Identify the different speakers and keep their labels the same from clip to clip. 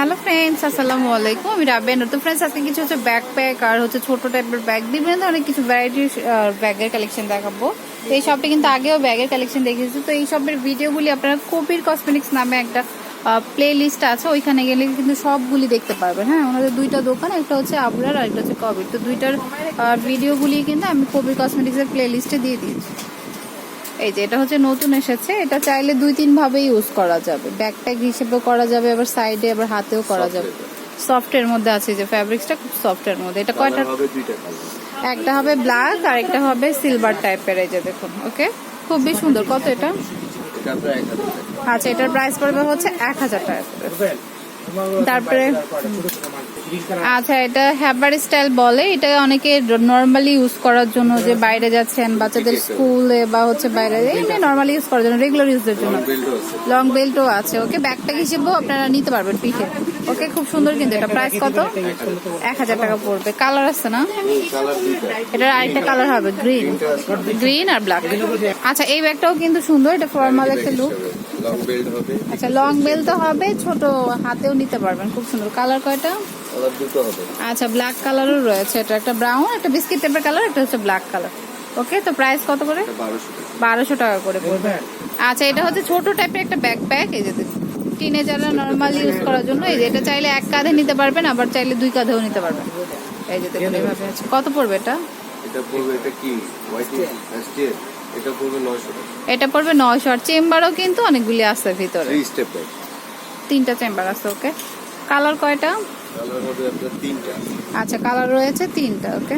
Speaker 1: Hello friends আসসালামু আলাইকুম আমি রাবেন তো ফ্রেন্ডস আজকে কিছু হচ্ছে ব্যাকপ্যাক আর হচ্ছে ছোট টাইপের ব্যাগ বিভিন্ন ধরনের কিছু ভ্যারাইটির ব্যাগের কালেকশন দেখাবো। তো এই শপে কিন্তু আগেও ব্যাগের কালেকশন দেখিয়েছি। তো এই শপের ভিডিওগুলি আপনারা কবির কসমেটিক্স নামে একটা প্লে লিস্ট আছে। ওইখানে গেলে কিন্তু সবগুলি দেখতে পারবেন। হ্যাঁ ওনাদের দুইটা দোকান, একটা হচ্ছে আবরার আর একটা হচ্ছে কবির তো দুইটার ভিডিওগুলি কিন্তু আমি কবির কসমেটিক্সের প্লে লিস্টে দিয়ে দিয়েছি। এই যে এটা হচ্ছে নতুন এসেছে। এটা চাইলে দুই তিন ভাবে ইউজ করা যাবে। ব্যাকপ্যাক হিসেবেও করা যাবে আবার সাইডে আবার হাতেও করা যাবে। সফটের মধ্যে আছে যে ফ্যাব্রিক্সটা খুব সফটের মধ্যে। এটা কয়টা?
Speaker 2: হবে দুইটা কালার
Speaker 1: একটা হবে ব্ল্যাক আর একটা হবে সিলভার টাইপের এই যে দেখুন ওকে খুবই সুন্দর। কত এটা? আচ্ছা এটার প্রাইস পড়বে হচ্ছে এক হাজার টাকা তারপরে আচ্ছা এটা হ্যাবার স্টাইল বলে। এটা অনেকে নর্মালি ইউজ করার জন্য যে বাইরে যাচ্ছেন বাচ্চাদের স্কুলে বা হচ্ছে বাইরে এমনি নর্মালি ইউজ করার জন্য রেগুলার ইউজের জন্য। লং বেল্টও আছে। ওকে ব্যাগটা হিসেবেও আপনারা নিতে পারবেন পিঠে। ওকে খুব সুন্দর কিন্তু এটা প্রাইস কত? এক হাজার টাকা পড়বে। কালার আছে না? এটার আরেকটা কালার হবে গ্রিন গ্রিন আর ব্ল্যাক আচ্ছা এই ব্যাগটাও কিন্তু সুন্দর এটা ফর্মাল একটা লুক আচ্ছা লং বেল তো হবে ছোট হাতেও নিতে পারবেন খুব সুন্দর। কালার কয়টা? আচ্ছা ব্ল্যাক কালারও রয়েছে। এটা একটা ব্রাউন একটা বিস্কিট টাইপের কালার একটা হচ্ছে ব্ল্যাক কালার ওকে তো প্রাইস কত করে?
Speaker 2: বারোশো টাকা।
Speaker 1: বারোশো টাকা করে পড়বে। আচ্ছা এটা হচ্ছে ছোট টাইপের একটা ব্যাকপ্যাক এই যে টিনেজাররা নর্মালি ইউজ করার জন্য এই যে এটা চাইলে এক কাঁধে নিতে পারবেন আবার চাইলে দুই কাঁধেও নিতে পারবেন। এই যে দেখুন এইভাবে আছে। কত পড়বে এটা?
Speaker 2: এটা পড়বে এটা কি? স্টিল এটা পড়বে নয়শো টাকা।
Speaker 1: এটা পড়বে নয়শো আর চেম্বারও কিন্তু অনেকগুলি আছে ভিতরে।
Speaker 2: থ্রি স্টেপের
Speaker 1: তিনটা চেম্বার আছে ওকে। কালার কয়টা?
Speaker 2: কালার হবে আপনার তিনটা।
Speaker 1: আচ্ছা কালার রয়েছে তিনটা ওকে।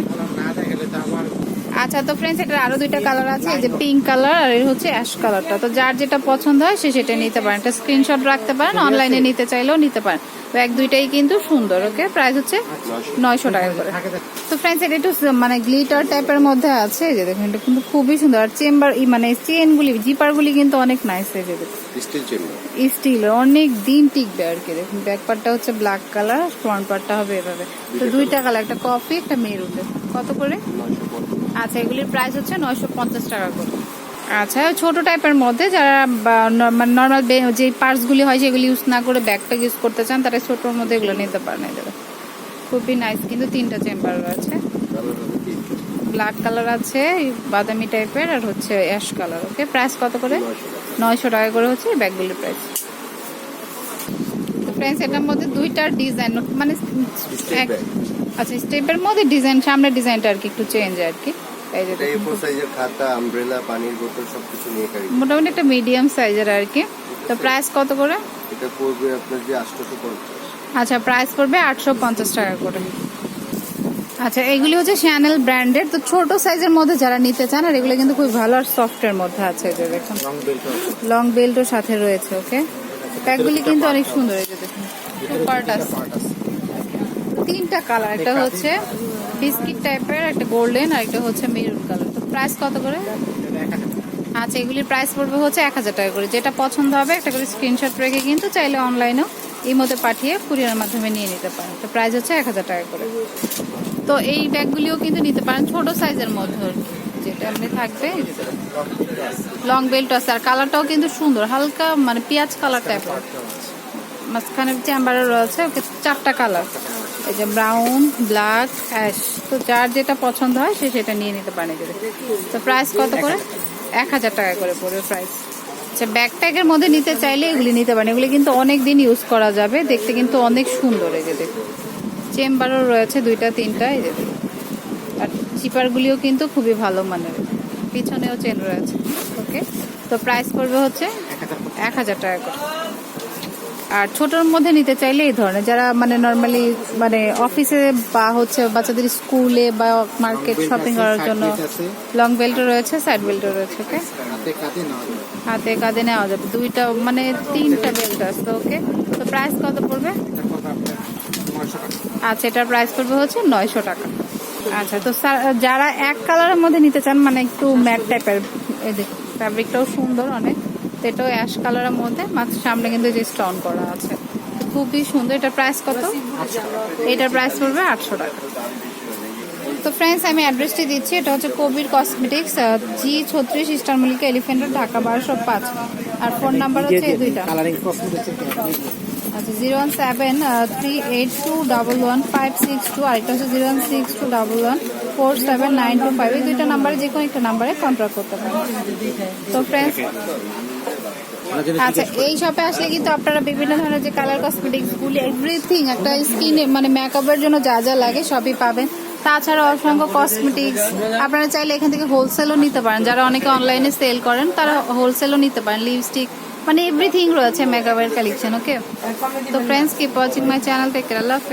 Speaker 1: আচ্ছা তো ফ্রেন্ডস এটার আরও দুইটা কালার আছে এই যে পিঙ্ক কালার আর এই হচ্ছে অ্যাশ কালারটা তো যার যেটা পছন্দ হয় সে সেটা নিতে পারেন। একটা স্ক্রিনশট রাখতে পারেন অনলাইনে নিতে চাইলেও নিতে পারেন। ব্যাগ দুইটাই কিন্তু সুন্দর ওকে প্রাইস হচ্ছে নয়শো টাকা করে। তো ফ্রেন্ডস এটা একটু মানে গ্লিটার টাইপের মধ্যে আছে এই যে দেখুন এটা কিন্তু খুবই সুন্দর। আর চেম্বার মানে চেনগুলি জিপারগুলি কিন্তু অনেক নাইস হয়ে যে দেখুন।
Speaker 2: স্টিল
Speaker 1: অনেক দিন টিকবে আর কি দেখুন। ব্যাক পার্টটা হচ্ছে ব্ল্যাক কালার ফ্রন্ট পার্টটা হবে এভাবে। তো দুইটা কালার একটা কফি একটা মেরুন কত করে? আচ্ছা এগুলির প্রাইস হচ্ছে নয়শো পঞ্চাশ টাকা করে। আচ্ছা ছোট টাইপের মধ্যে যারা নর্মাল যে পার্টসগুলি হয় সেগুলি ইউজ না করে ব্যাগটা ইউজ করতে চান তারা ছোটোর মধ্যে এগুলো নিতে পারেন এদের খুবই নাইস কিন্তু তিনটা চেম্বার
Speaker 2: তিনটা
Speaker 1: ব্ল্যাক কালার আছে বাদামি টাইপের আর হচ্ছে অ্যাশ কালার ওকে প্রাইস কত করে?
Speaker 2: নয়শো টাকা
Speaker 1: করে হচ্ছে ব্যাগগুলির প্রাইস তো ফ্রেন্ডস এটার মধ্যে দুইটার ডিজাইন মানে। আচ্ছা স্টেপের মধ্যে ডিজাইন সামনের ডিজাইনটা আর কি একটু চেঞ্জ আর কি।
Speaker 2: সাইজের খাতা আমব্রেলা পানির বোতল সবকিছু নিয়ে গাড়ি
Speaker 1: মোটামুটি একটা মিডিয়াম সাইজের আর কি। তো প্রাইস কত করে?
Speaker 2: এটা পড়বে আপনার যে আটশোশো পঞ্চাশ
Speaker 1: আচ্ছা প্রাইস পড়বে আটশো পঞ্চাশ টাকা করে। আচ্ছা এগুলি হচ্ছে শ্যানেল ব্র্যান্ডের তো ছোট সাইজের মধ্যে যারা নিতে চান আর এগুলো কিন্তু খুব ভালো আর সফটের মধ্যে আছে যে দেখুন।
Speaker 2: লং বেল্ট
Speaker 1: লং বেল্টও সাথে রয়েছে ওকে ব্যাগগুলি কিন্তু অনেক সুন্দর এই যে দেখুন। টু পার্ট আছে। তিনটা কালার একটা হচ্ছে বিস্কিট টাইপের একটা গোল্ডেন আর একটা হচ্ছে মেরুন কালার তো প্রাইস কত করে? আচ্ছা এগুলির প্রাইস পড়বে হচ্ছে এক হাজার টাকা করে। যেটা পছন্দ হবে একটা করে স্ক্রিনশট রেখে কিন্তু চাইলে অনলাইনেও এই মধ্যে পাঠিয়ে কুরিয়ার মাধ্যমে নিয়ে নিতে পারেন। তো প্রাইস হচ্ছে এক হাজার টাকা করে। তো এই ব্যাগগুলিও কিন্তু নিতে পারেন ছোট সাইজের মধ্যে। যেটা এমনি থাকবে। লং বেল্ট আছে। আর কালারটাও কিন্তু সুন্দর হালকা মানে পেঁয়াজ কালার টাইপের মাঝখানে চেম্বারে রয়েছে চারটা কালার এই যে ব্রাউন ব্ল্যাক অ্যাশ তো যার যেটা পছন্দ হয় সে সেটা নিয়ে নিতে পারে। তো প্রাইস কত করে? এক হাজার টাকা করে পড়বে প্রাইস আচ্ছা ব্যাকপ্যাকের মধ্যে নিতে চাইলে এগুলি নিতে পারেন। এগুলি কিন্তু অনেক দিন ইউজ করা যাবে। দেখতে কিন্তু অনেক সুন্দর এই যে দেখুন। চেম্বারও রয়েছে দুইটা তিনটা এই যে দেখুন। আর চিপারগুলিও কিন্তু খুবই ভালো মানের। পিছনেও চেন রয়েছে। ওকে তো প্রাইস পড়বে হচ্ছে এক হাজার টাকা করে। আর ছোটোর মধ্যে নিতে চাইলে এই ধরনের যারা মানে নর্মালি মানে অফিসে বা হচ্ছে বাচ্চাদের স্কুলে বা মার্কেট শপিং করার জন্য লং বেল্টও রয়েছে সাইড বেল্টও রয়েছে ওকে হাতে কাঁধে নেওয়া যাবে। দুইটা মানে তিনটা বেল্ট আছে ওকে তো প্রাইস কত পড়বে? আচ্ছা এটার প্রাইস পড়বে হচ্ছে নয়শো টাকা। আচ্ছা তো স্যার- যারা এক কালারের মধ্যে নিতে চান মানে একটু ম্যাট টাইপের ফ্যাব্রিকটাও সুন্দর অনেক। তো এটাও অ্যাশ কালারের মধ্যে মাত্র সামনে কিন্তু যে স্টোন করা আছে। খুবই সুন্দর এটার প্রাইস কত? এটার প্রাইস পড়বে আটশো টাকা। তো ফ্রেন্ডস আমি অ্যাড্রেসটি দিচ্ছি এটা হচ্ছে কবির কসমেটিক্স জি ছত্রিশ স্টার মলিকা এলিফেন্টের ঢাকা বারোশো পাঁচ। আর ফোন নাম্বার হচ্ছে এই দুইটা। আচ্ছা zero one seven three eight two double one five six two আরেকটা হচ্ছে zero one six two double one four seven nine two five এই দুইটা নাম্বারে যে কোনো একটা নাম্বারে কন্ট্যাক্ট করতে পারেন। তো ফ্রেন্ডস আচ্ছা এই শপে আসলে কিন্তু আপনারা বিভিন্ন ধরনের যে কালার কসমেটিক্স গুলি এভরিথিং একটা স্কিনে মানে মেকআপের জন্য যা যা লাগে সবই পাবেন। তাছাড়া অসংখ্য কসমেটিক্স আপনারা চাইলে এখান থেকে হোলসেলও নিতে পারেন। যারা অনেকে অনলাইনে সেল করেন তারা হোলসেলও নিতে পারেন। লিপস্টিক মানে এভরিথিং রয়েছে মেকআপের কালেকশন ওকে তো friends keep watching my channel care Allah.